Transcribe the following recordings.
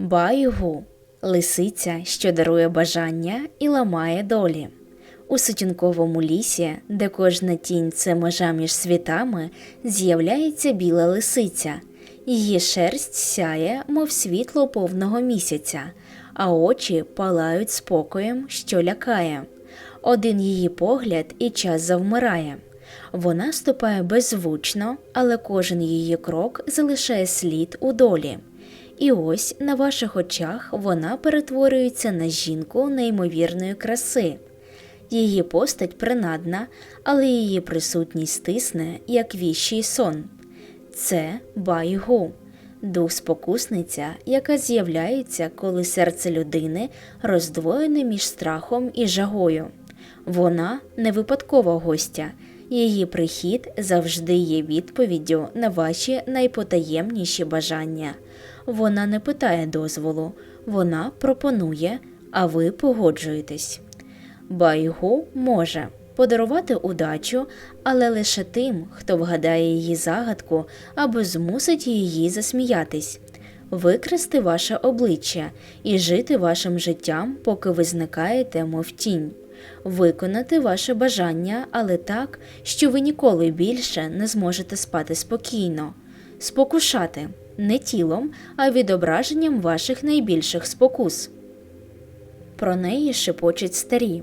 Байгу лисиця, що дарує бажання і ламає долі. У сутінковому лісі, де кожна тінь це межа між світами, з'являється біла лисиця. Її шерсть сяє, мов світло повного місяця, а очі палають спокоєм, що лякає. Один її погляд і час завмирає. Вона ступає беззвучно, але кожен її крок залишає слід у долі. І ось на ваших очах вона перетворюється на жінку неймовірної краси. Її постать принадна, але її присутність стисне, як віщий сон. Це Байгу, дух спокусниця, яка з'являється, коли серце людини роздвоєне між страхом і жагою. Вона не випадкова гостя. Її прихід завжди є відповіддю на ваші найпотаємніші бажання. Вона не питає дозволу, вона пропонує, а ви погоджуєтесь. Байгу може подарувати удачу, але лише тим, хто вгадає її загадку або змусить її засміятись, викрасти ваше обличчя і жити вашим життям, поки ви зникаєте, мов тінь, виконати ваше бажання, але так, що ви ніколи більше не зможете спати спокійно, спокушати не тілом, а відображенням ваших найбільших спокус. Про неї шепочуть старі.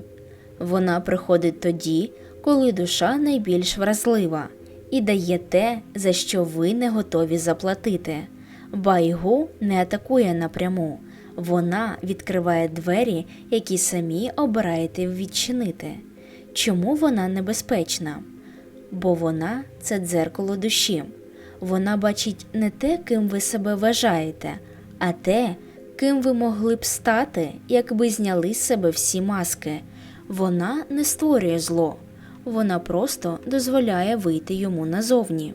Вона приходить тоді, коли душа найбільш вразлива, і дає те, за що ви не готові заплатити. Байгу не атакує напряму, вона відкриває двері, які самі обираєте відчинити. Чому вона небезпечна? Бо вона це дзеркало душі. Вона бачить не те, ким ви себе вважаєте, а те, ким ви могли б стати, якби зняли з себе всі маски. Вона не створює зло, вона просто дозволяє вийти йому назовні.